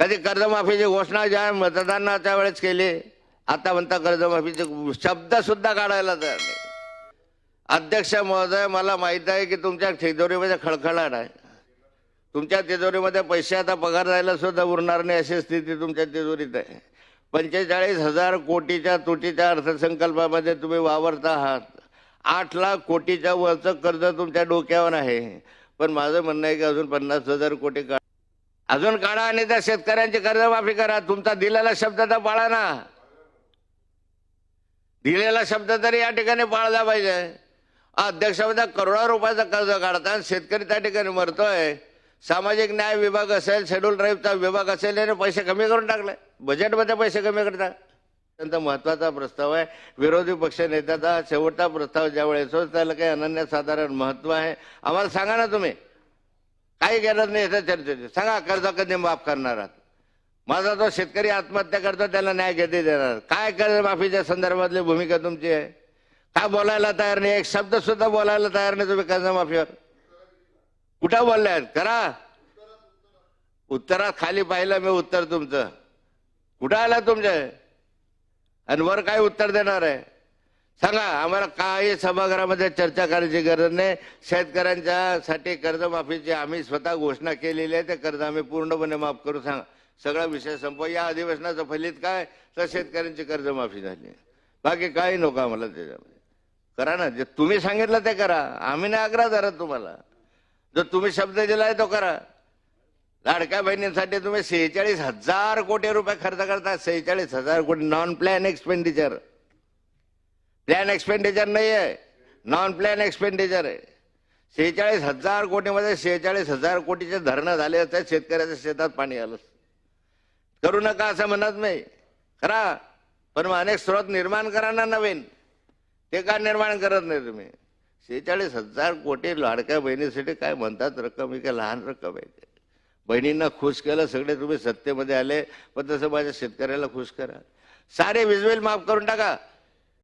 कधी कर्जमाफीची घोषणा ज्या मतदानाच्या वेळेस केली आता म्हणता कर्जमाफीचे शब्द सुद्धा काढायला तयार नाही. अध्यक्ष महोदय मला माहीत आहे की तुमच्या तिजोरीमध्ये खळखळाट आहे तुमच्या तिजोरीमध्ये पैसे आता पगार जायला सुद्धा उरणार नाही अशी स्थिती तुमच्या तिजोरीत आहे. पंचेचाळीस हजार कोटीच्या तुटीच्या अर्थसंकल्पामध्ये तुम्ही वावरता आहात. आठ लाख कोटीच्या वरचं कर्ज तुमच्या डोक्यावर आहे. पण माझं म्हणणं आहे की अजून पन्नास हजार कोटी अजून काढा आणि त्या शेतकऱ्यांची कर्जमाफी करा. तुमचा दिलेला शब्द तर पाळा ना. दिलेला शब्द तरी या ठिकाणी पाळला पाहिजे. अध्यक्षामध्ये करोडो रुपयाचा कर्ज काढता आणि शेतकरी त्या ठिकाणी मरतोय. सामाजिक न्याय विभाग असेल शेड्यूल ड्राईव्हचा विभाग असेल याने पैसे कमी करून टाकले. बजेटमध्ये पैसे कमी करतात. अत्यंत महत्त्वाचा प्रस्ताव आहे. विरोधी पक्ष नेत्याचा शेवटचा प्रस्ताव ज्यावेळेस त्याला काही अनन्यसाधारण महत्त्व आहे. आम्हाला सांगा ना तुम्ही. काही गरज नाही याच्या चर्चेची सांगा कर्ज कधी माफ करणार आहात? माझा जो शेतकरी आत्महत्या करतो त्याला न्याय कधी देणार काय कर्जमाफीच्या संदर्भातली भूमिका तुमची आहे? काय बोलायला तयार नाही? एक शब्द सुद्धा बोलायला तयार नाही तुम्ही कर्जमाफीवर कुठं बोलले आहेत करा. उत्तरात खाली पाहिलं मी उत्तर तुमचं. कुठं आलं तुमच्या? आणि वर काय उत्तर देणार आहे? सांगा आम्हाला काही सभागृहामध्ये चर्चा करायची गरज नाही. शेतकऱ्यांच्यासाठी कर्जमाफीची आम्ही स्वतः घोषणा केलेली आहे. ते कर्ज आम्ही पूर्णपणे माफ करू. सांगा सगळा विषय संपव. या अधिवेशनाचं फलित काय? तर शेतकऱ्यांची कर्जमाफी झाली. बाकी काही नको आम्हाला त्याच्यामध्ये. करा ना. जे तुम्ही सांगितलं ते करा. आम्ही नाही आग्रह धरत तुम्हाला. जो तुम्ही शब्द दिलाय तो करा. लाडक्या बहिणींसाठी तुम्ही सेहेचाळीस हजार कोटी रुपये खर्च करता. सेहेचाळीस हजार कोटी non plan expenditure plan expenditure नाही आहे नॉन प्लॅन एक्सपेंडिचर आहे. सेहेचाळीस हजार कोटीमध्ये सेहेचाळीस हजार कोटीचे धरणं झाले असते शेतकऱ्याच्या शेतात पाणी आलं असतं. करू नका असं म्हणत नाही. करा. पण मग अनेक स्रोत निर्माण करा ना नवीन. ते का निर्माण करत नाही तुम्ही? सेहेचाळीस हजार कोटी लाडक्या बहिणीसाठी काय म्हणतात रक्कम? ही काय लहान रक्कम आहे काय? बहिणींना खुश केलं सगळे तुम्ही सत्तेमध्ये आले पण तसं माझ्या शेतकऱ्याला खुश करा. सारे वीज बिल माफ करून टाका.